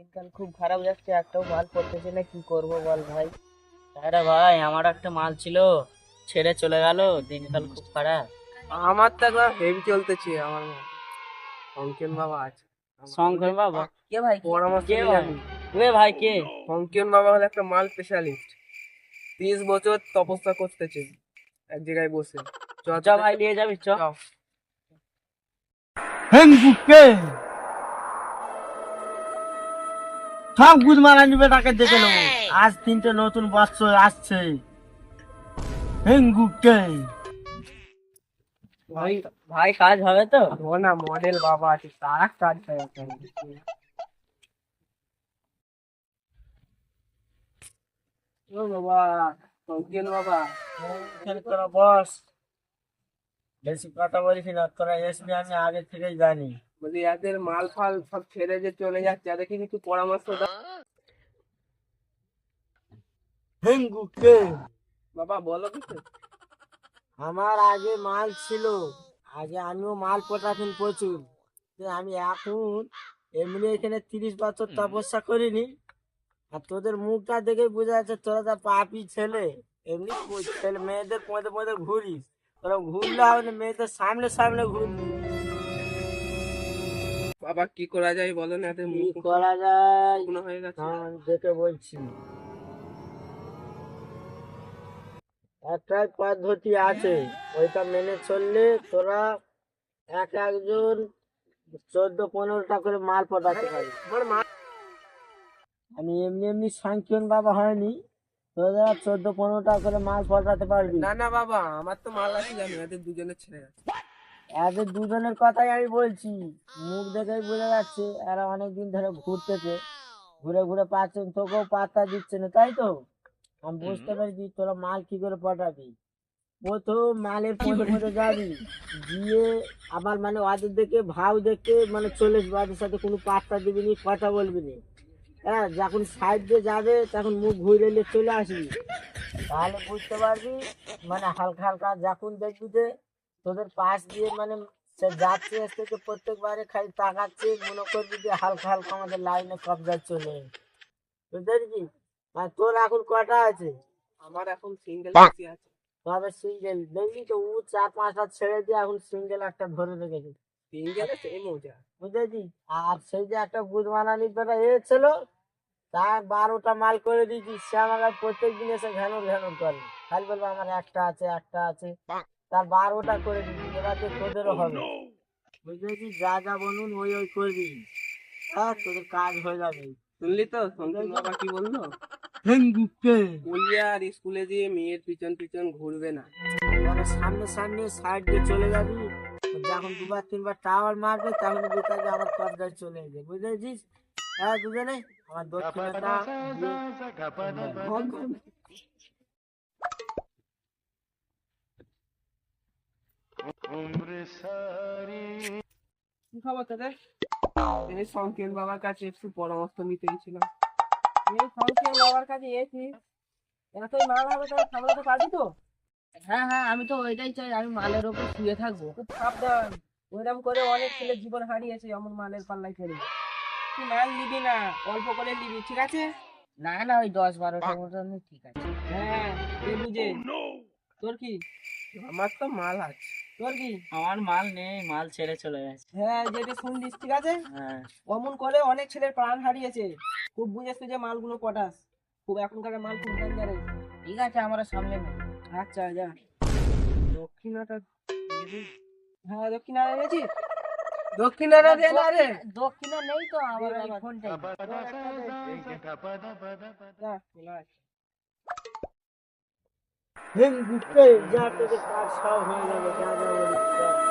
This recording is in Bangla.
দিনকাল খুব খারাপ যাচ্ছে একটাও মাল পড়তেছে না কি করব বল ভাই? আরে ভাই আমার একটা মাল ছিল ছেড়ে চলে গেল দিনকাল খুব খারাপ। আমার তো একবার হেভি চলতেছে আমার মা অঙ্কিন বাবা আছে। শঙ্কর বাবা? কে ভাই? পরামর্শ কে নিয়ে ভাই? কে ভাই কে? অঙ্কিন বাবা হলো একটা মাল স্পেশালিস্ট তিরিশ বছর তপস্যা করতেছে এক জায়গায় বসে। চ চ ভাই নিয়ে যাবি চ। চ। হেঙ্গুকে সব গুদ মারানি বেটাকে দেখে নেব। আজ তিনটে নতুন বছর আসছে। হেঙ্গুকে। ভাই ভাই কাজ হবে তো? ও না মডেল বাবা আছে তার কাজ হয় ও বাবা বাবা। বস। বেশি কথা বলিস না তোরা এসবি আমি আগে থেকেই জানি। বলি এদের মাল ফাল সব ছেড়ে যে চলে যাচ্ছে এদেরকে কিছু পরামর্শ দাও। হেঙ্গুকে বাবা বলো কিছু। আমার আগে মাল ছিল আগে আমিও মাল পটাতেন প্রচুর। আমি এখন এমনি এখানে তিরিশ বছর তপস্যা করিনি আর তোদের মুখটা দেখে বোঝা যাচ্ছে তোরা যা পাপি ছেলে। এমনি কো- ছেলে মেয়েদের পথে পথে ঘুরিস। তোরা ঘুরলে হবে না মেয়েদের সামনে সামনে ঘুরবি। বাবা কি করা যায় বলো না কি মুখ করা যায়? শুকনো হয়ে গেছে। হ্যাঁ, আমি দেখে বলছি। একটাই পদ্ধতি আছে ওইটা মেনে চললে তোরা এক একজন চোদ্দ পনেরোটা করে মাল পটাতে পারি আমার মা আমি এমনি এমনি সাংখ্যন বাবা হয়নি তোরা চোদ্দ পনেরোটা করে মাল পটাতে পারবি। না না বাবা আমার তো মাল আছে জানি এদের দুজনে ছেড়ে গেছে এদের দুজনের কথাই আমি বলছি। মুখ দেখেই বোঝা যাচ্ছে এরা অনেকদিন ধরে ঘুরতেছে। ঘুরে ঘুরে পাচ্ছেন তোকেও পাত্তা দিচ্ছে না তাই তো? আমি বুঝতে পেরেছি তোরা মাল কি করে পটাবি? প্রথম মালের পথে যাবি গিয়ে আবার মানে ওদের দেখে ভাও দেখে মানে চলে আসবি ওদের সাথে কোনো পাত্তা দিবি নি কথা বলবি নি। হ্যাঁ যখন সাইড দিয়ে যাবে তখন মুখ ঘুরে নিয়ে চলে আসবি। তাহলে বুঝতে পারবি মানে হালকা হালকা যখন দেখবি যে তোদের পাশ দিয়ে মানে সে যাচ্ছে থেকে প্রত্যেকবারে খালি তাকাচ্ছে মনে করবি যে হালকা হালকা আমাদের লাইনে কবজায় চলে। বুঝতে পেরেছিস আর তোর এখন কটা আছে? আমার এখন সিঙ্গেল আছে। তবে সিঙ্গেল দেখলি তো ও চার পাঁচটা ছেড়ে দিয়ে এখন সিঙ্গেল একটা ধরে রেখেছে। সিঙ্গেল সেই মজা বুঝেছিস আর সেই যে একটা এ ছিল তার বারোটা মাল করে দিয়েছি সে আমাকে প্রত্যেক দিন এসে করে। খালি বলব আমার একটা আছে একটা আছে। তার বারোটা করে দিয়েছি এবার যে তোদেরও হবে। বুঝেছিস যা যা বলুন ওই ওই করবি। হ্যাঁ তোদের কাজ হয়ে যাবে। শুনলি তো? সন্তান বাবা কি বলল? বললি আর স্কুলে দিয়ে মেয়ের পিছন পিছন ঘুরবে না। মানে সামনে সামনে সাইড দিয়ে চলে যাবি যখন দুবার তিনবার টাওয়ার মারবে তখন বুঝতে হবে আমার কবজায় চলে যাবে বুঝেছিস? হ্যাঁ দুজনে আমার দক্ষিণাটা দিয়ে- কি খবর তোদের? এই সংকেত বাবার কাছে একটু পরামর্শ নিতে এই সংকেত বাবার কাছে এসি এতই মাল হবে তাহলে সামলাতে পারবি তো? হ্যাঁ হ্যাঁ আমি তো ওইটাই চাই আমি মালের ওপর শুয়ে থাকব। খুব সাবধান। ওইরকম করে অনেক ছেলে জীবন হারিয়েছে এমন মালের পাল্লায় ফেলে। তুই মাল নিবি না অল্প করে নিবি ঠিক আছে? না না ওই দশ বারোটার মতন ঠিক আছে। হ্যাঁ তুই বুঝে। তোর কি? আমার তো মাল আছে। তোর কি? আমার মাল নেই মাল ছেড়ে চলে গেছে। হ্যাঁ যেটি শুনলিস ঠিক আছে? হ্যাঁ। অমন করে অনেক ছেলের প্রাণ হারিয়েছে। খুব বুঝেছ যে মালগুলো পটাস খুব এখনকার মাল খুব ঠিক আছে আমরা সামলে নেব। আচ্ছা যা। দক্ষিণাটা হ্যাঁ দক্ষিণা এনেছি। দক্ষিণাটা দে না রে দক্ষিণা নেই তো আমার এই ফোনটাই যা, চলে আয়। হেঙ্গুকে যা তোদের কাজ সব হয়ে যাবে যা যা বলিস যা।